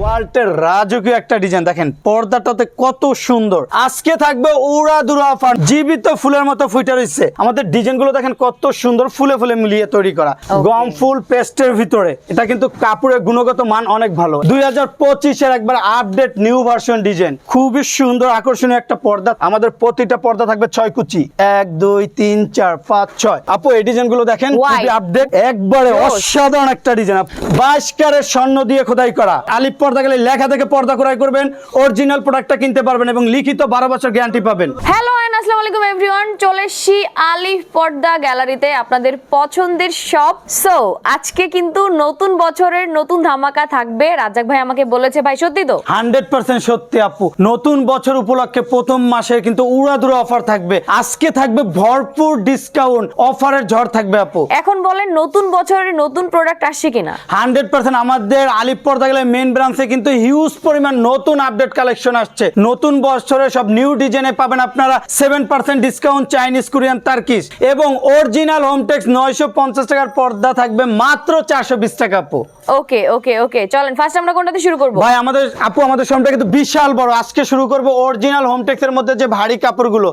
ওয়াল্টের রাজকীয় একটা ডিজাইন দেখেন পর্দাটাতে কত সুন্দর। আজকে থাকবে উড়া দুরা অফার জীবিত ফুলের মতো ফুটে রয়েছে। আমাদের ডিজাইনগুলো দেখেন কত সুন্দর ফুলে ফুলে মিলিয়ে তৈরি করা। গম ফুল পেস্টের ভিতরে। এটা কিন্তু কাপড়ের গুণগত মান অনেক ভালো। দুই হাজার পঁচিশের একবার আপডেট নিউ ভার্সন ডিজাইন খুবই সুন্দর আকর্ষণীয় একটা পর্দা। আমাদের প্রতিটা পর্দা থাকবে ছয় কুচি। এক দুই তিন চার পাঁচ ছয়। আপু এই ডিজাইনগুলো দেখেন খুবই আপডেট একবারে অসাধারণ একটা ডিজাইন বাইশ ক্যারেট স্বর্ণ দিয়ে খোদাই করা। আলিপ পর্দা গেলে লেখা থেকে পর্দা ক্রয় করবেন অরিজিনাল প্রোডাক্টটা কিনতে পারবেন এবং লিখিত বারো বছর গ্যারান্টি পাবেন। হ্যালো আসসালামু আলাইকুম এভরিওয়ান চলে এসছি আলিফ পর্দা গ্যালারিতে আপনাদের পছন্দের শপ সো আজকে কিন্তু নতুন বছরের নতুন ধামাকা থাকবে। রাজাক ভাই আমাকে বলেছে ভাই সত্যি তো? হান্ড্রেড পার্সেন্ট সত্যি আপু। নতুন বছর উপলক্ষে প্রথম মাসের কিন্তু উড়াদুরা অফার থাকবে। আজকে থাকবে ভরপুর ডিসকাউন্ট অফারের ঝড় থাকবে আপু। এখন বলেন নতুন বছরের নতুন প্রোডাক্ট আসছে কিনা? হান্ড্রেড পার্সেন্ট আমাদের আলিপ পর্দা গেলে মেন ব্রাঞ্চে কিন্তু হিউজ পরিমাণ নতুন আপডেট কালেকশন আসছে। নতুন বছরে সব নিউ ডিজাইনে পাবেন আপনারা seven percent discount Chinese Korean Turkish এবং অরিজিনাল হোমটেক্স নয়শো পঞ্চাশ টাকার পর্দা থাকবে মাত্র চারশো বিশ টাকা আপু। ওকে ওকে ওকে চলেন ফার্স্ট আমরা কোনটাতে শুরু করব? ভাই আমাদের আপু আমাদের শোরুমটা কিন্তু বিশাল বড়। আজকে শুরু করব অরিজিনাল হোমটেক্স এর মধ্যে যে ভারী কাপড়গুলো।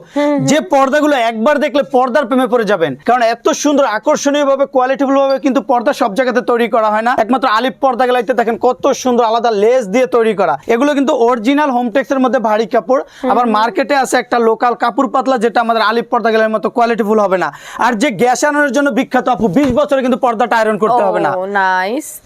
যে পর্দাগুলো একবার দেখলে পর্দার প্রেমে পড়ে যাবেন। কারণ এত সুন্দর আকর্ষণীয় ভাবে কোয়ালিটিফুল ভাবে কিন্তু পর্দা সব জায়গাতে তৈরি করা হয় না। একমাত্র আলিপ পর্দা গেলাইতে দেখেন কত সুন্দর আলাদা লেস দিয়ে তৈরি করা। এগুলো কিন্তু অরিজিনাল হোমটেক্স এর মধ্যে ভারী কাপড়। আবার মার্কেটে আছে একটা লোকাল কাপড় পাতলা যেটা আমাদের আলিপ পর্দা গেলের মতো কোয়ালিটি ফুল হবে না। আর যে গ্যাস আনানোর জন্য বিখ্যাত আপু বিশ বছরে কিন্তু পর্দাটা আয়রন করতে হবে না।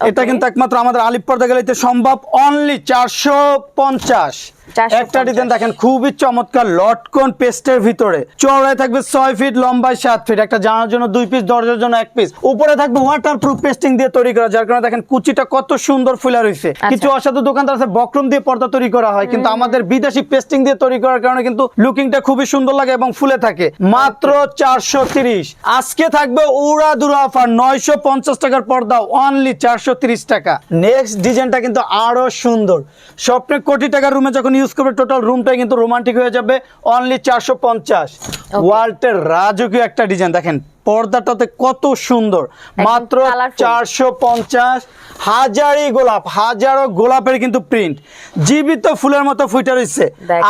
এটা কিন্তু একমাত্র আমাদের আলিপ পর্দা গেলাইতে সম্ভব অনলি চারশো পঞ্চাশ। 450 একটা ডিজাইন দেখেন খুবই চমৎকার লটকন পেস্টের ভিতরে। চওড়ায় থাকবে ছয় ফিট লম্বায় সাত ফিট একটা জানার জন্য দুই পিস দরজার জন্য এক পিস উপরে থাকবে ওয়াটার প্রুফ পেস্টিং দিয়ে তৈরি করা যার কারণে দেখেন কুচিটা কত সুন্দর ফুলা রয়েছে। কিছু অসাধু দোকানদার আছে বক্রম দিয়ে পর্দা তৈরি করা হয় কিন্তু আমাদের বিদেশি পেস্টিং দিয়ে তৈরি করার কারণে কিন্তু লুকিংটা খুবই সুন্দর লাগে এবং ফুলে থাকে। মাত্র চারশো তিরিশ। আজকে থাকবে উড়া দুরা অফার নয়শো পঞ্চাশ টাকার পর্দা অনলি চারশো তিরিশ টাকা। নেক্সট ডিজাইনটা কিন্তু আরও সুন্দর। স্বপ্নে কোটি টাকার রুমে যখন ইউজ করবে টোটাল রুমটাই কিন্তু রোমান্টিক হয়ে যাবে অনলি চারশো পঞ্চাশ। ওয়ার্ল্ডের রাজকীয় একটা ডিজাইন দেখেন পর্দাটাতে কত সুন্দর। মাত্র চারশো পঞ্চাশ। হাজারি গোলাপ হাজারো গোলাপের কিন্তু প্রিন্ট জীবিত ফুলের মতো ফুটে রয়েছে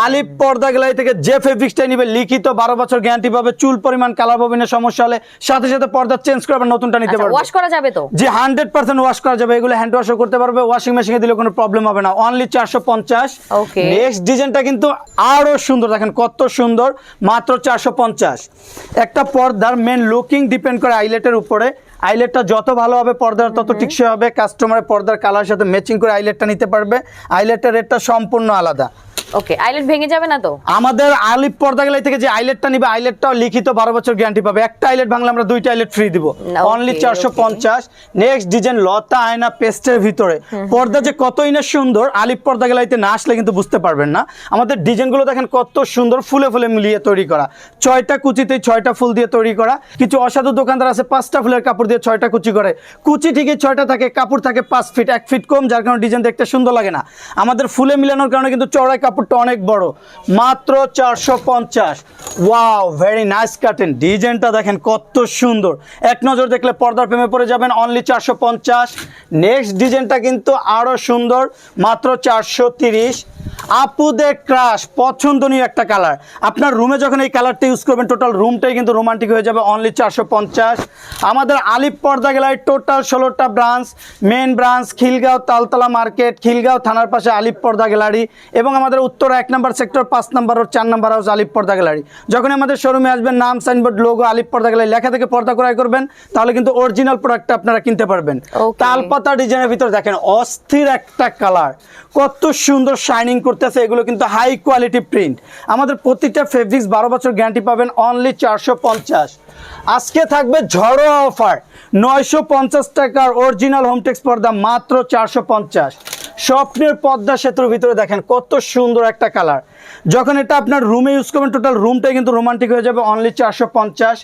আলিপ পর্দা গেলাই থেকে যে ফেব্রিক্সটা নিবে লিখিত বারো বছর গ্যারান্টি পাবে চুল পরিমাণ কালার ববিনের সমস্যা হলে সাথে সাথে পর্দা চেঞ্জ করে আবার নতুনটা নিতে পারবে। ওয়াশ করা যাবে তো? যে হান্ড্রেড পার্সেন্ট ওয়াশ করা যাবে। এগুলো হ্যান্ড ওয়াশও করতে পারবে ওয়াশিং মেশিনে দিলে কোনো প্রবলেম হবে না। অনলি চারশো পঞ্চাশ. নেক্সট ডিজাইনটা কিন্তু আরও সুন্দর। দেখেন কত সুন্দর। মাত্র চারশো পঞ্চাশ। একটা পর্দার মেন লুকিং ডিপেন্ড করে আইলেটের উপরে। আইলেটটা যত ভালো হবে পর্দার তত টিকসই হবে কাস্টমারের পর্দার কালার সাথে ম্যাচিং করে আইলেটটা নিতে পারবে। আইলেটের রেটটা সম্পূর্ণ আলাদা। ওকে আইলেট ভেঙে যাবে না তো? আমাদের আলিপ পর্দা গেলাই থেকে যে আইলেটটা নিবে আইলেটটাও লিখিত বারো বছর গ্যারান্টি পাবে। একটা আইলেট ভাঙলে আমরা দুইটা আইলেট ফ্রি দিব। অনলি okay, চারশো পঞ্চাশ। নেক্সট ডিজাইন লতা আয়না পেস্টের ভিতরে। পর্দা যে কতই না সুন্দর আলিপ পর্দা গেলাইতে না আসলে কিন্তু বুঝতে পারবেন না। আমাদের ডিজাইনগুলো দেখেন কত সুন্দর ফুলে ফুলে মিলিয়ে তৈরি করা। ছয়টা কুচিতে ছয়টা ফুল দিয়ে তৈরি করা। কিছু অসাধু দোকানদার আছে পাঁচটা ফুলের কাপড় দিয়ে ছয়টা কুচি করে। কুচি ঠিকই ছয়টা থাকে কাপড় থাকে পাঁচ ফিট এক ফিট কম যার কারণে ডিজাইন দেখতে সুন্দর লাগে না। আমাদের ফুলে মিলানোর কারণে কিন্তু চড়াই কাপড়টা অনেক বড়। মাত্র চারশো পঞ্চাশ। ওয়াও ভেরি নাইস কাটেন ডিজাইনটা দেখেন কত সুন্দর। এক নজর দেখলে পর্দার প্রেমে পড়ে যাবেন অনলি চারশো পঞ্চাশ। নেক্সট ডিজাইনটা কিন্তু আরও সুন্দর। মাত্র চারশো তিরিশ। আপুদের ক্রাশ পছন্দনীয় একটা কালার আপনার রুমে যখন এই কালারটা ইউজ করবেন টোটাল রুমটাই কিন্তু রোমান্টিক হয়ে যাবে অনলি চারশো পঞ্চাশ। আমাদের আলিপ পর্দা গেলায় টোটাল ষোলোটা branch main branch Khilgaon Taltala market Khilgaon থানার পাশে আলিপ পর্দা গ্যালারি এবং আমাদের উত্তর এক নম্বর সেক্টর পাঁচ নম্বর ও চার নম্বর হাউস আলিপ পর্দা গ্যালারি। যখন আমাদের শোরুমে আসবেন নাম সাইনবোর্ড লোগো আলিপ পর্দা গ্যালারি লেখা থেকে পর্দা ক্রয় করবেন তাহলে কিন্তু অরিজিনাল প্রোডাক্টটা আপনারা কিনতে পারবেন। তালপাতা ডিজাইনের ভিতর দেখেন অস্থির একটা কালার কত সুন্দর শাইনিং করতেছে, এগুলো কিন্তু হাই কোয়ালিটি প্রিন্ট আমাদের প্রতিটা ফেব্রিক্স বারো বছর গ্যারান্টি পাবেন অনলি চারশো পঞ্চাশ। আজকে থাকবে ঝড়ো অফার নয়শো পঞ্চাশ টাকার অরিজিনাল হোমটেক্স পর্দা, মাত্র চারশো পঞ্চাশ। স্বপ্নের পদ্মা সেতুর ভিতরে দেখেন, কত সুন্দর একটা কালার যখন এটা আপনার রুমে ইউজ করবেন টোটাল রুমটাই কিন্তু রোমান্টিক হয়ে যাবে অনলি চারশো পঞ্চাশ।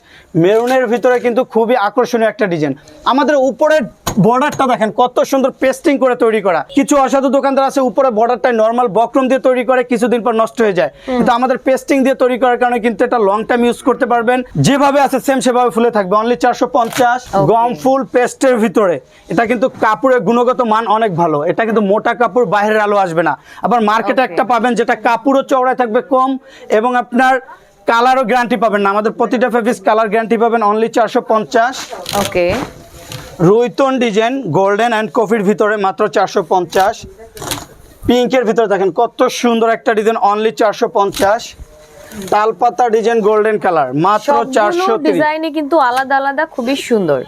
মেরুনের ভিতরে কিন্তু খুবই আকর্ষণীয় একটা ডিজাইন আমাদের উপরের বর্ডারটা দেখেন কত সুন্দর পেস্টিং করে তৈরি করা। কিছু অসাধু দোকানদার আছে উপরে বর্ডারটা নর্মাল বক্রম দিয়ে তৈরি করে কিছুদিন পর নষ্ট হয়ে যায়। কিন্তু আমাদের পেস্টিং দিয়ে তৈরি করার কারণে কিন্তু এটা লং টাইম ইউজ করতে পারবেন। যেভাবে আছে সেম সেভাবে ফুলে থাকবে। অনলি চারশো পঞ্চাশ গম ফুল পেস্টের ভিতরে। এটা কিন্তু কাপড়ের গুণগত মান অনেক ভালো। এটা কিন্তু মোটা কাপড় বাইরের আলো আসবে না। আবার মার্কেটে একটা পাবেন যেটা কাপড়ও চওড়ায় থাকবে কম এবং আপনার কালারও গ্যারান্টি পাবেন না। আমাদের প্রতিটা ফেব্রিক্স কালার গ্যারান্টি পাবেন অনলি চারশো পঞ্চাশ। ওকে রুইতন ডিজাইন গোল্ডেন অ্যান্ড কফির ভিতরে মাত্র চারশো পঞ্চাশ। পিঙ্কের ভিতরে দেখেন কত সুন্দর একটা ডিজাইন অনলি চারশো পঞ্চাশ। তালপাতা ডিজাইন গোল্ডেন কালার মাত্র চারশো ডিজাইনে কিন্তু আলাদা আলাদা খুবই সুন্দর।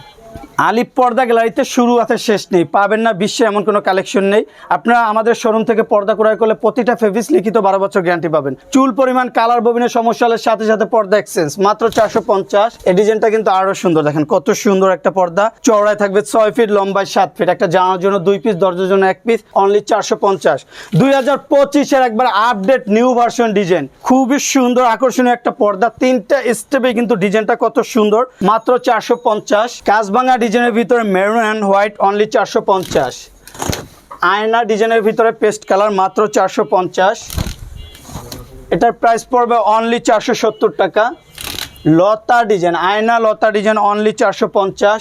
আলিপ পর্দা গ্যালারিতে শুরু আছে, শেষ নেই। পাবেন না, বিশ্বে এমন কোনো কালেকশন নেই। আপনারা আমাদের শোরুম থেকে পর্দা ক্রয় করলে প্রতিটা ফেব্রিক্স লিখিত বারো বছর গ্যারান্টি পাবেন। চুল পরিমাণ কালার ববিনের সমস্যা হলে সাথে সাথে পর্দা এক্সচেঞ্জ মাত্র চারশো পঞ্চাশ। এই ডিজাইনটা কিন্তু আরও সুন্দর। দেখেন কত সুন্দর একটা পর্দা। চওড়ায় থাকবে ছয় ফিট লম্বায় সাত ফিট একটা জানার জন্য দুই পিস দরজার জন্য এক পিস অনলি চারশো পঞ্চাশ। দুই হাজার পঁচিশের একবার আপডেট নিউ ভার্সন ডিজাইন খুবই সুন্দর, আকর্ষণীয় একটা পর্দা। তিনটা স্টেপে কিন্তু ডিজাইনটা কত সুন্দর। মাত্র চারশো পঞ্চাশ। কাজভাঙা ডিজাইনের ভিতরে মেরুন অ্যান্ড হোয়াইট অনলি চারশো পঞ্চাশ। আয়না ডিজাইনের ভিতরে পেস্ট কালার মাত্র চারশো পঞ্চাশ। এটার প্রাইস পড়বে অনলি চারশো সত্তর টাকা। লতা ডিজাইন, আয়না লতা ডিজাইন অনলি চারশো পঞ্চাশ।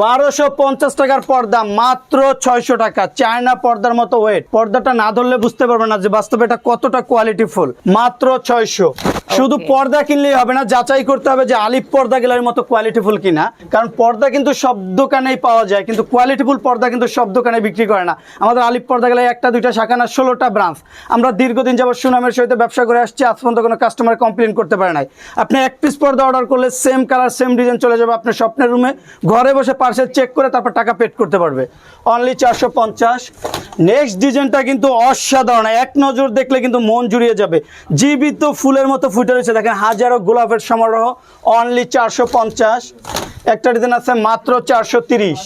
বারোশো পঞ্চাশ টাকার পর্দা মাত্র ছয়শো টাকা। চায়না পর্দার মতো ওয়েট পর্দাটা না ধরলে বুঝতে পারবে না যে বাস্তবে এটা কতটা কোয়ালিটি ফুল মাত্র ছয়শো। শুধু পর্দা কিনলেই হবে না যাচাই করতে হবে যে আলিপ পর্দা গেলার মতো কোয়ালিটিফুল কিনা। কারণ পর্দা কিন্তু সব দোকানেই পাওয়া যায় কিন্তু কোয়ালিটিফুল পর্দা কিন্তু সব দোকানে বিক্রি করে না। আমাদের আলিপ পর্দা গেলে একটা দুইটা শাখা না ষোলোটা ব্রাঞ্চ আমরা দীর্ঘদিন যাবত সুনামের সহিত ব্যবসা করে আসছি আজ পর্যন্ত কোনো কাস্টমার কমপ্লেন করতে পারে নাই। আপনি এক পিস পর্দা অর্ডার করলে সেম কালার সেম ডিজাইন চলে যাবে আপনার স্বপ্নের রুমে ঘরে বসে পার্সেল চেক করে তারপর টাকা পেড করতে পারবে। অনলি চারশো পঞ্চাশ। নেক্সট ডিজাইনটা কিন্তু অসাধারণ। এক নজর দেখলে কিন্তু মন জুড়িয়ে যাবে। জীবিত ফুলের মতো ফুটে রয়েছে। দেখেন হাজারো গোলাপের সমারোহ। অনলি চারশো পঞ্চাশ। একটা ডিজাইন আছে মাত্র চারশো তিরিশ।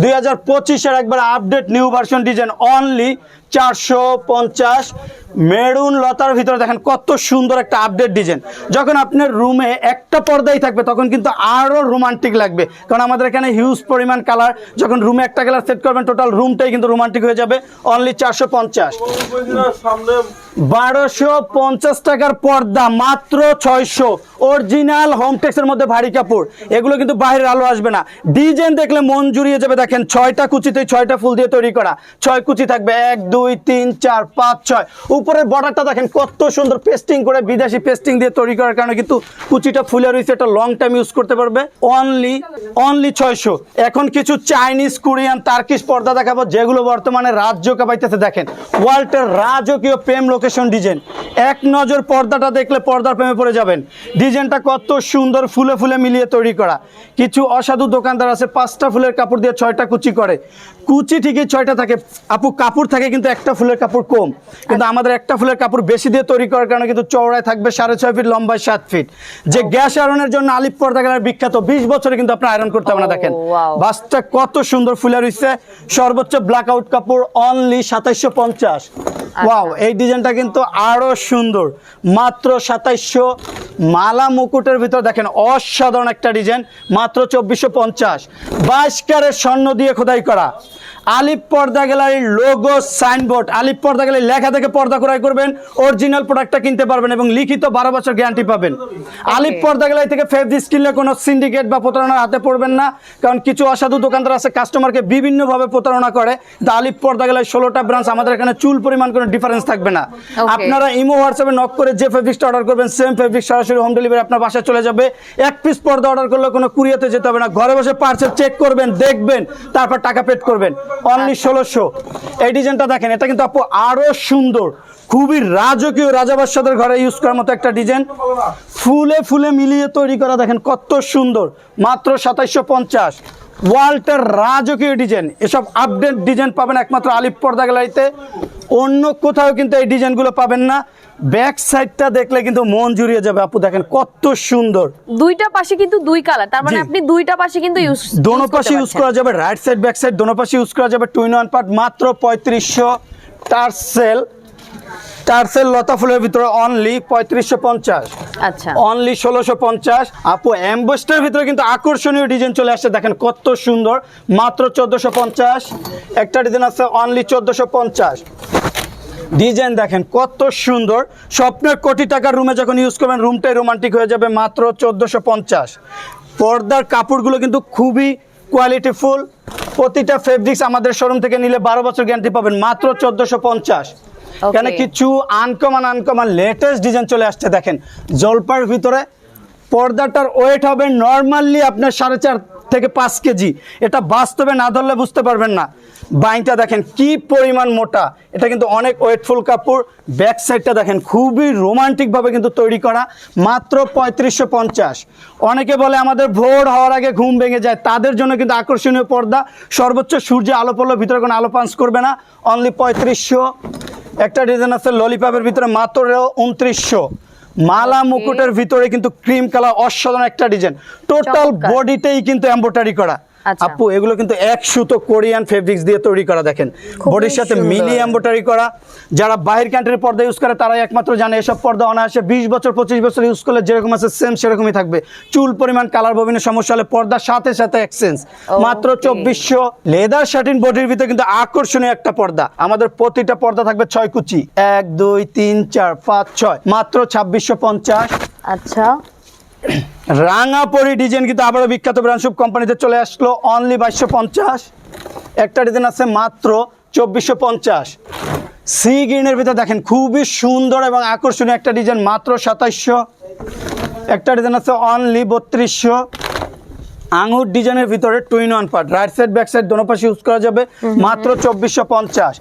দুই হাজার পঁচিশের একবার update new version design only চারশো পঞ্চাশ মেরুন লতার ভিতরে দেখেন কত সুন্দর একটা আপডেট ডিজাইন যখন আপনার রুমে একটা পর্দাই থাকবে, তখন কিন্তু আরও রোমান্টিক লাগবে। কারণ আমাদের এখানে হিউজ পরিমাণ কালার যখন রুমে একটা কালার সেট করবেন টোটাল রুমটাই কিন্তু রোমান্টিক হয়ে যাবে। অনলি চারশো পঞ্চাশ। বারোশো পঞ্চাশ টাকার পর্দা, মাত্র ছয়শো। অরিজিনাল হোম টেক্সের মধ্যে ভারী কাপড়। এগুলো কিন্তু বাইরের আলো আসবে না। ডিজাইন দেখলে মন জুড়িয়ে যাবে, দেখেন ছয়টা কুচিতে ছয়টা ফুল দিয়ে তৈরি করা। ছয় কুচি থাকবে, এক দুই, তিন, চার, পাঁচ, ছয়। উপরের বর্ডারটা দেখেন, কত সুন্দর পেস্টিং করে বিদেশি পেস্টিং দিয়ে তৈরি করার কারণে কিন্তু কুচিটা ফুলে রয়েছে। এটা লং টাইম ইউজ করতে পারবে। অনলি অনলি ছয়শো। এখন কিছু চাইনিজ কোরিয়ান তার্কিশ পর্দা দেখাবো, যেগুলো বর্তমানে রাজ্য কাপাইতেছে। দেখেন, ওয়ার্ল্ডের রাজকীয় প্রেম লোকেশন ডিজাইন এক নজর পর্দাটা দেখলে পর্দার প্রেমে পড়ে যাবেন। ডিজাইনটা কত সুন্দর ফুলে ফুলে মিলিয়ে তৈরি করা। কিছু অসাধু দোকানদার আছে, পাঁচটা ফুলের কাপড় দিয়ে ছয়টা কুচি করে। কুচি ঠিকই ছয়টা থাকে। আপু কাপড় থাকে কিন্তু একটা ফুলের কাপড় কম। কিন্তু আমাদের একটা ফুলের কাপড় বেশি দিয়ে তৈরি করার কারণে কিন্তু চওড়ায় থাকবে সাড়ে ছয় ফিট লম্বায় সাত ফিট। যে গ্যাস আয়রনের জন্য আলিপ পর্দা গেলার বিখ্যাত বিশ বছরে কিন্তু আপনার আয়রন করতে হবে না দেখেন। Oh, বাসটা কত সুন্দর ফুলে রয়েছে সর্বোচ্চ ব্ল্যাক আউট কাপড় অনলি সাতাইশশো পঞ্চাশ। ওয়াও এই ডিজাইনটা কিন্তু আরও সুন্দর। মাত্র সাতাইশশো। মালা মুকুটের ভিতর দেখেন অসাধারণ একটা ডিজাইন। মাত্র চব্বিশশো পঞ্চাশ। বাইশ ক্যারেট স্বর্ণ দিয়ে খোদাই করা। আলিপ পর্দা গ্যালারির লোগো সাইনবোর্ড আলিপ পর্দা গ্যালারি লেখা থেকে পর্দা ক্রয় করবেন অরিজিনাল প্রোডাক্টটা কিনতে পারবেন এবং লিখিত বারো বছর গ্যারান্টি পাবেন। আলিপ পর্দা গ্যালারি থেকে ফেব্রিক্স কিনলে কোনো সিন্ডিকেট বা প্রতারণার হাতে পড়বেন না কারণ কিছু অসাধু দোকানদার আছে কাস্টমারকে বিভিন্নভাবে প্রতারণা করে। কিন্তু আলিপ পর্দা গ্যালারি ষোলোটা ব্রাঞ্চ আমাদের এখানে চুল পরিমাণ কোনো ডিফারেন্স থাকবে না। আপনারা ইমো হোয়াটসঅ্যাপে নক করে যে ফেব্রিক্সটা অর্ডার করবেন সেম ফেব্রিক সরাসরি হোম ডেলিভারি আপনার বাসায় চলে যাবে। এক পিস পর্দা অর্ডার করলে কোনো কুরিয়াতে যেতে হবে না। ঘরে বসে পার্সেল চেক করবেন দেখবেন তারপর টাকা পেড করবেন। অনলি ষোলোশো। এই ডিজাইনটা দেখেন, এটা কিন্তু আপু আরও সুন্দর। খুবই রাজকীয় রাজাবাসাদের ঘরে ইউজ করার মতো একটা ডিজাইন। ফুলে ফুলে মিলিয়ে তৈরি করা, দেখেন কত সুন্দর। মাত্র সাতাইশশো পঞ্চাশ। ওয়াল্টার রাজকীয় ডিজাইন। এসব আপডেট ডিজাইন পাবেন একমাত্র আলিপ পর্দা গ্যালারিতে। অন্য কোথাও কিন্তু এই ডিজাইনগুলো পাবেন না। ব্যাক সাইডটা দেখলে কিন্তু মন জুড়িয়ে যাবে। আপু দেখেন কত সুন্দর। দুইটা পাশে কিন্তু দুই কালার তার মানে আপনি দুইটা পাশে কিন্তু ইউজ দোনো পাশে ইউজ করা যাবে রাইট সাইড ব্যাক সাইড দোনো পাশে ইউজ করা যাবে টুইন ওয়ান পার্ট মাত্র পঁয়ত্রিশশো টার্সেল। স্টারসেল লতা ফুলের ভিতরে অনলি পঁয়ত্রিশশো পঞ্চাশ। আচ্ছা। অনলি ষোলোশো পঞ্চাশ। আপু অ্যাম্বোস্টার ভিতরে কিন্তু আকর্ষণীয় ডিজাইন চলে আসছে দেখেন কত সুন্দর মাত্র চোদ্দোশো পঞ্চাশ। একটা ডিজাইন আছে অনলি চোদ্দোশো পঞ্চাশ। ডিজাইন দেখেন কত সুন্দর। স্বপ্নের কোটি টাকার রুমে যখন ইউজ করবেন রুমটাই রোমান্টিক হয়ে যাবে মাত্র চোদ্দোশো পঞ্চাশ। পর্দার কাপড়গুলো কিন্তু খুবই কোয়ালিটিফুল প্রতিটা ফেব্রিক্স আমাদের শোরুম থেকে নিলে বারো বছর গ্যারান্টি পাবেন মাত্র চোদ্দোশো পঞ্চাশ। কেন কিছু আনকমন আনকমন লেটেস্ট ডিজাইন চলে আসছে দেখেন। জলপার ভিতরে পর্দাটার ওয়েট হবে নর্মালি আপনার সাড়ে চার থেকে পাঁচ কেজি। এটা বাস্তবে না ধরলে বুঝতে পারবেন না। বাইনটা দেখেন কি পরিমাণ মোটা। এটা কিন্তু অনেক ওয়েটফুল কাপড়। ব্যাক সাইডটা দেখেন খুবই রোমান্টিকভাবে কিন্তু তৈরি করা। মাত্র পঁয়ত্রিশশো পঞ্চাশ। অনেকে বলে আমাদের ভোর হওয়ার আগে ঘুম ভেঙে যায়। তাদের জন্য কিন্তু আকর্ষণীয় পর্দা। সর্বোচ্চ সূর্যে আলো পড়ল ভিতরে কোনো আলো পাঞ্চ করবে না। অনলি পঁয়ত্রিশশো। একটা ডিজাইন আছে ললিপপের ভিতরে মাত্র উনত্রিশশো। মালা মুকুটের ভিতরে কিন্তু ক্রিম কালার অসাধারণ একটা ডিজাইন টোটাল। বডিতেই কিন্তু এম্বোটারি করা। আপু এগুলো কিন্তু এক সুতো কোরিয়ান ফেব্রিক্স দিয়ে তৈরি করা দেখেন। বডির সাথে। মিলি এম্বোটারি করা। যারা বাহির কান্ট্রির পর্দা ইউজ করে তারাই একমাত্র জানে এসব পর্দা অনায়াসে বিশ বছর পঁচিশ বছর ইউজ করলে যেরকম আছে সেম সেরকমই থাকবে। চুল পরিমাণ কালার ববিনের সমস্যা হলে পর্দার সাথে সাথে এক্সচেঞ্জ মাত্র চব্বিশশো লেদার শার্টিন বডির ভিতরে কিন্তু আকর্ষণীয় একটা পর্দা। আমাদের প্রতিটা পর্দা থাকবে ছয় কুচি। এক দুই তিন চার পাঁচ ছয়। মাত্র ছাব্বিশশো পঞ্চাশ। আচ্ছা। রাঙাপরি ডিজাইন কিন্তু আবারও বিখ্যাত ব্রাঞ্চুপ কোম্পানিতে চলে আসলো অনলি বাইশশো পঞ্চাশ। একটা ডিজাইন আছে মাত্র চব্বিশশো পঞ্চাশ। সি গ্রিনের ভিতরে দেখেন খুবই সুন্দর এবং আকর্ষণীয় একটা ডিজাইন মাত্র সাতাইশশো। একটা ডিজাইন আছে অনলি বত্রিশশো। আঙুর ডিজাইনের ভিতরে twin one part right side back side দোনো পাশে ইউজ করা যাবে মাত্র চব্বিশশো পঞ্চাশ।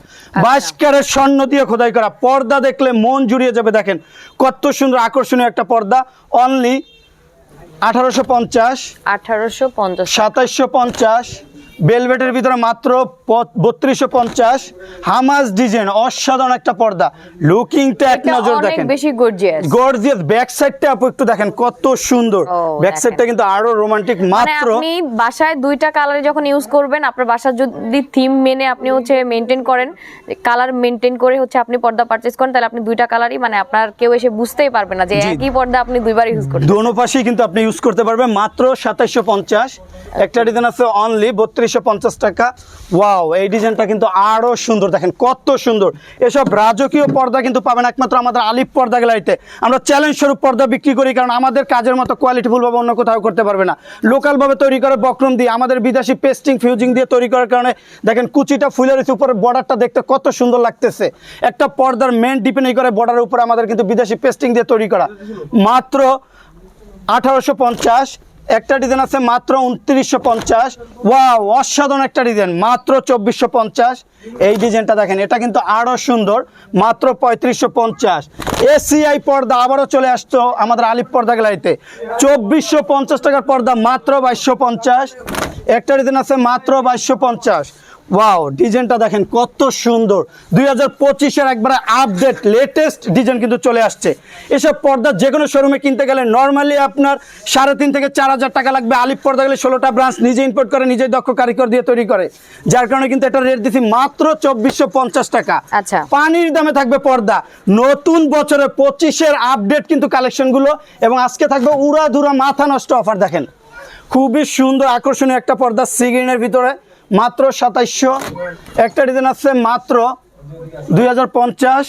বাইশ ক্যারেট স্বর্ণ দিয়ে খোদাই করা পর্দা দেখলে মন জুড়িয়ে যাবে দেখেন কত সুন্দর আকর্ষণীয় একটা পর্দা অনলি আঠারোশো পঞ্চাশ আঠারোশো পঞ্চাশ। সাতাশশো পঞ্চাশ বেলভেটের ভিতরে মাত্র বত্রিশশো পঞ্চাশ হামাজ ডিজাইন অসাধারণ একটা পর্দা। লুকিংটা এক নজর দেখেন। বেশি গর্জিয়াস গর্জিয়াস ব্যাক সাইডটা আপু একটু দেখেন কত সুন্দর। ব্যাক। সাইডটা কিন্তু আরও রোমান্টিক মানে মাত্র আপনি বাসায় দুইটা কালারে যখন ইউজ করবেন আপনার বাসার যদি থিম মেনে আপনি হচ্ছে মেনটেন করেন কালার মেনটেন করে হচ্ছে আপনি পর্দা পারচেজ করেন তাহলে আপনি দুইটা কালারই মানে আপনার কেউ এসে বুঝতেই পারবে না যে একই পর্দা আপনি দুইবার ইউজ করছেন। দোনো পাশেই কিন্তু আপনি ইউজ করতে পারবেন মাত্র সাতাইশশো পঞ্চাশ। একটা ডিজাইন আছে অনলি বত্রিশশো পঞ্চাশ টাকা। ওয়াও এই ডিজাইনটা কিন্তু আরও সুন্দর। দেখেন কত সুন্দর। এসব রাজকীয় পর্দা কিন্তু পাবেন একমাত্র আমাদের আলিফ পর্দা গ্যালারিতে। আমরা চ্যালেঞ্জ স্বরূপ পর্দা বিক্রি করি কারণ আমাদের কাজের মতো কোয়ালিটিফুল ভাবে অন্য কোথাও করতে পারবে না। লোকাল ভাবে তৈরি করে বক্রম দিয়ে, আমাদের বিদেশি পেস্টিং ফিউজিং দিয়ে তৈরি করার কারণে দেখেন কুচিটা ফুলের উপরে বর্ডারটা দেখতে কত সুন্দর লাগতেছে। একটা পর্দার মেন ডিপেন্ড করে বর্ডারের উপরে আমাদের কিন্তু বিদেশি পেস্টিং দিয়ে তৈরি করা। মাত্র আঠারোশো পঞ্চাশ একটা ডিজাইন আছে মাত্র উনত্রিশশো পঞ্চাশ। ওয়া অসাধারণ একটা ডিজাইন, মাত্র চব্বিশশো পঞ্চাশ। এই ডিজাইনটা দেখেন, এটা কিন্তু আরও সুন্দর, মাত্র পঁয়ত্রিশশো পঞ্চাশ। এসিআই পর্দা আবারও চলে আসতো আমাদের আলিপ পর্দা গ্যালারিতে। চব্বিশশো পঞ্চাশ টাকার পর্দা, মাত্র বাইশশো পঞ্চাশ। একটা ডিজাইন আছে মাত্র বাইশশো পঞ্চাশ। ওয়াও ডিজাইনটা দেখেন কত সুন্দর। দুই হাজার পঁচিশের একবারে আপডেট লেটেস্ট ডিজাইন কিন্তু চলে আসছে। এসব পর্দা যে কোনো শোরুমে কিনতে গেলে নর্মালি আপনার সাড়ে তিন থেকে চার হাজার টাকা লাগবে। আলিপ পর্দা গেলে ষোলোটা ব্রাঞ্চ নিজে ইম্পোর্ট করে নিজেই দক্ষ কারিগর দিয়ে তৈরি করে। যার কারণে কিন্তু এটা রেট দিচ্ছি মাত্র চব্বিশশো পঞ্চাশ টাকা। আচ্ছা। পানির দামে থাকবে পর্দা। নতুন বছরে পঁচিশের আপডেট কিন্তু কালেকশনগুলো এবং আজকে থাকবে উড়াধুরা মাথা নষ্ট অফার দেখেন। খুবই সুন্দর আকর্ষণীয় একটা পর্দা সিগ্রিনের ভিতরে। মাত্র সাতাইশশো। একটা ডিজাইন আছে মাত্র দুই হাজার পঞ্চাশ।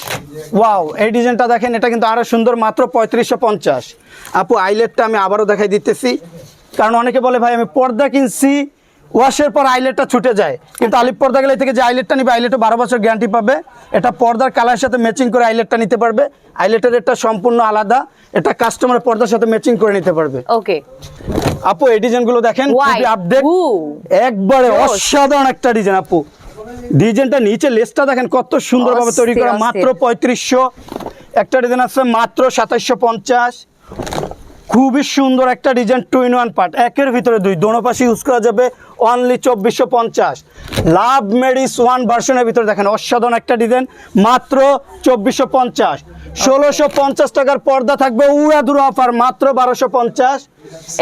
ওয়াও এই ডিজাইনটা দেখেন, এটা কিন্তু আরও সুন্দর, মাত্র পঁয়ত্রিশশো পঞ্চাশ। আপু আইলেটটা আমি আবারও দেখাই দিতেছি। কারণ অনেকে বলে, ভাই, আমি পর্দা কিনছি ওয়াশের পর আইলেটটা ছুটে যায়। কিন্তু আলিপ পর্দা গেলে থেকে যে আইলেটটা নিবে আইলেটও বারো বছর গ্যারান্টি পাবে। এটা পর্দার কালার সাথে ম্যাচিং করে আইলেটটা নিতে পারবে। আইলেটের রেটটা সম্পূর্ণ আলাদা। এটা কাস্টমার পর্দার সাথে ম্যাচিং করে নিতে পারবে। ওকে আপু এই ডিজাইনগুলো দেখেন খুবই আপডেট একবারে অসাধারণ একটা ডিজাইন আপু। ডিজাইনটা নিচে লেসটা দেখেন কত সুন্দরভাবে তৈরি করা মাত্র পঁয়ত্রিশশো। একটা ডিজাইন আছে মাত্র সাতাশশো পঞ্চাশ। খুবই সুন্দর একটা design two in one part একের ভিতরে দুই দোনো পাশে ইউজ করা যাবে। অনলি চব্বিশশো পঞ্চাশ। লাভ মেডিস ওয়ান ভার্সনের ভিতরে দেখেন অসাধারণ একটা ডিজাইন মাত্র চব্বিশশো পঞ্চাশ। ষোলোশো পঞ্চাশ টাকার পর্দা থাকবে উড়াদুরা অফার মাত্র বারোশো পঞ্চাশ।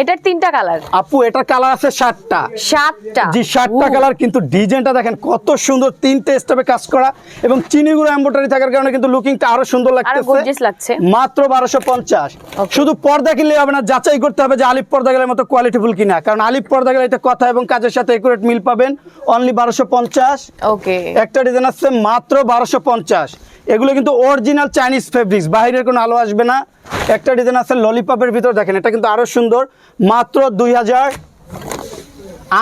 এটার তিনটা কালার আপু এটার কালার আছে ষাটটা সাতটা? জি ষাটটা কালার কিন্তু ডিজাইনটা দেখেন কত সুন্দর তিনটে স্টেপে কাজ করা এবং চিনিগুলো এম্বোটারি থাকার কারণে কিন্তু লুকিংটা আরও সুন্দর লাগছে। মাত্র বারোশো পঞ্চাশ. শুধু পর্দা কিনলে হবে না যাচাই করতে হবে যে আলিপ পর্দা গেলের মতো কোয়ালিটিফুল কিনা। কারণ আলিপ পর্দা গেলে এটা কথা এবং কাজের সাথে একুরেট মিল পাবেন। অনলি বারোশো পঞ্চাশ। ওকে একটা ডিজাইন আসছে মাত্র বারোশো পঞ্চাশ। এগুলো কিন্তু অরিজিনাল চাইনিজ ফেব্রিক্স বাইরের কোনো আলো আসবে না। একটা ডিজাইন আছে ললিপপের ভিতর দেখেন এটা কিন্তু আরও সুন্দর। মাত্র দুই হাজার।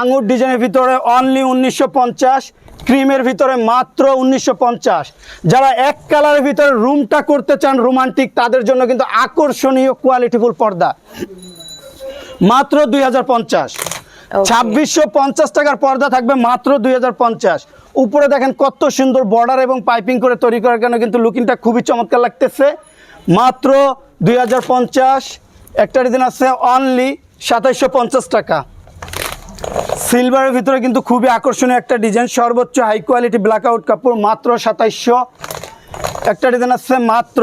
আঙুর ডিজাইনের ভিতরে অনলি উনিশশো পঞ্চাশ। ক্রিমের ভিতরে মাত্র উনিশশো পঞ্চাশ। যারা এক কালারের ভিতরে রুমটা করতে চান রোমান্টিক তাদের জন্য কিন্তু আকর্ষণীয় কোয়ালিটিফুল পর্দা। মাত্র দুই হাজার পঞ্চাশ. ছাব্বিশশো পঞ্চাশ টাকার পর্দা থাকবে মাত্র দুই হাজার পঞ্চাশ। উপরে দেখেন কত সুন্দর বর্ডার এবং পাইপিং করে তৈরি করার কারণে কিন্তু লুকিংটা খুবই চমৎকার লাগতেছে। মাত্র দুই হাজার পঞ্চাশ। একটা ডিজাইন আছে অনলি সাতাইশশো টাকা। সিলভারের ভিতরে কিন্তু খুবই আকর্ষণীয় একটা ডিজাইন, সর্বোচ্চ হাই কোয়ালিটি ব্ল্যাক আউট কাপড় মাত্র সাতাইশশো। একটা ডিজাইন আছে মাত্র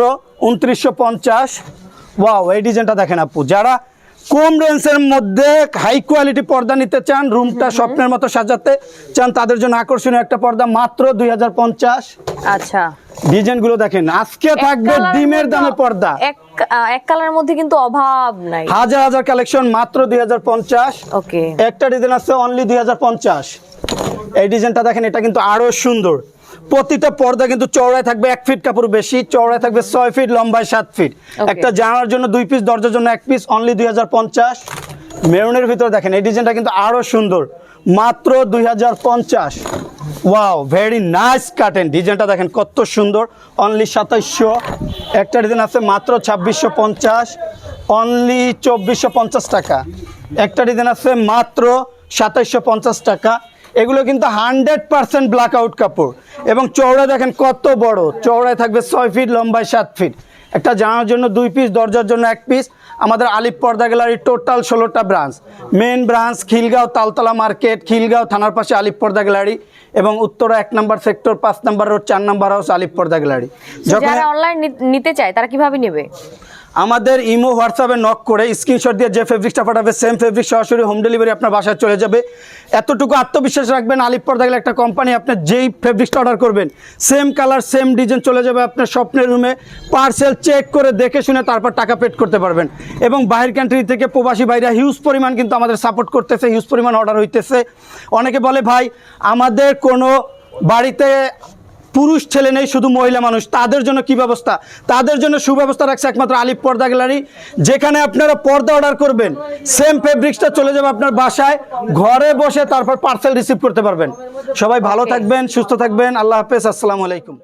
উনত্রিশশো পঞ্চাশ। ওয়াও এই ডিজাইনটা দেখেন আপু, যারা কম রেঞ্জের মধ্যে হাই কোয়ালিটি পর্দা নিতে চান রুমটা স্বপ্নের মতো সাজাতে চান তাদের জন্য আকর্ষণীয় একটা পর্দা মাত্র দুই হাজার পঞ্চাশ। আচ্ছা। ডিজাইনগুলো দেখেন আজকে থাকবে ডিমের দামে পর্দা। এক কালারের মধ্যে কিন্তু অভাব নাই। হাজার হাজার কালেকশন মাত্র দুই হাজার পঞ্চাশ। ওকে একটা ডিজাইন আছে অনলি দুই হাজার পঞ্চাশ। এই ডিজাইনটা দেখেন এটা কিন্তু আরও সুন্দর। প্রতিটা পর্দা কিন্তু চওড়ায় থাকবে এক ফিট কাপড় বেশি চওড়ায় থাকবে ছয় ফিট লম্বায় সাত ফিট একটা জানার জন্য দুই পিস দরজার জন্য এক পিস অনলি দুই হাজার পঞ্চাশ। মেরুনের ভিতরে দেখেন এই ডিজাইনটা কিন্তু আরও সুন্দর। মাত্র দুই হাজার পঞ্চাশ। ওয়াও ভেরি নাইস কাটেন ডিজাইনটা দেখেন কত সুন্দর। অনলি সাতাইশশো। একটা ডিজাইন আছে মাত্র ছাব্বিশশো পঞ্চাশ। অনলি চব্বিশশো পঞ্চাশ টাকা। একটা ডিজাইন আছে মাত্র সাতাইশশো পঞ্চাশ টাকা। এগুলো কিন্তু হান্ড্রেড পার্সেন্ট ব্ল্যাক আউট কাপড়। এবং চওড়া দেখেন কত বড়। চওড়ায় থাকবে ছয় ফিট লম্বায় সাত ফিট। একটা জানার জন্য দুই পিস দরজার জন্য এক পিস আমাদের আলিপ পর্দা গ্যালারি টোটাল ষোলোটা branch main branch Khilgaon Taltala market Khilgaon থানার পাশে আলিপ পর্দা গ্যালারি এবং উত্তরা এক নম্বর সেক্টর পাঁচ নম্বর রোড চার নম্বর হাউস আলিপ পর্দা গ্যালারি। যখন যারা অনলাইন নিতে চায় তারা কীভাবে নেবে? আমাদের ইমো, হোয়াটসঅ্যাপে নক করে স্ক্রিনশট দিয়ে যে ফেব্রিক্সটা পাঠাবে সেম ফেব্রিক সরাসরি হোম ডেলিভারি আপনার বাসায় চলে যাবে। এতটুকু আত্মবিশ্বাস রাখবেন আলিপুর দেখলে একটা কোম্পানি আপনার যেই ফেব্রিক্সটা অর্ডার করবেন সেম কালার সেম ডিজাইন চলে যাবে আপনার স্বপ্নের রুমে পার্সেল চেক করে দেখে শুনে তারপর টাকা পেড করতে পারবেন। এবং বাহির কান্ট্রি থেকে প্রবাসী বাইরা হিউজ পরিমাণ কিন্তু আমাদের সাপোর্ট করতেছে হিউজ পরিমাণ অর্ডার হইতেছে। অনেকে বলে, ভাই, আমাদের কোনো বাড়িতে পুরুষ ছেলে নেই, শুধু মহিলা মানুষ। তাদের জন্য কি ব্যবস্থা? তাদের জন্য সুব্যবস্থা রাখছে একমাত্র আলিপ পর্দা গ্যালারি। যেখানে আপনারা পর্দা অর্ডার করবেন সেম ফেব্রিক্সটা চলে যাবে আপনার বাসায়। ঘরে বসে তারপর পার্সেল রিসিভ করতে পারবেন। সবাই ভালো থাকবেন, সুস্থ থাকবেন। আল্লাহ হাফেজ, আসসালামু আলাইকুম।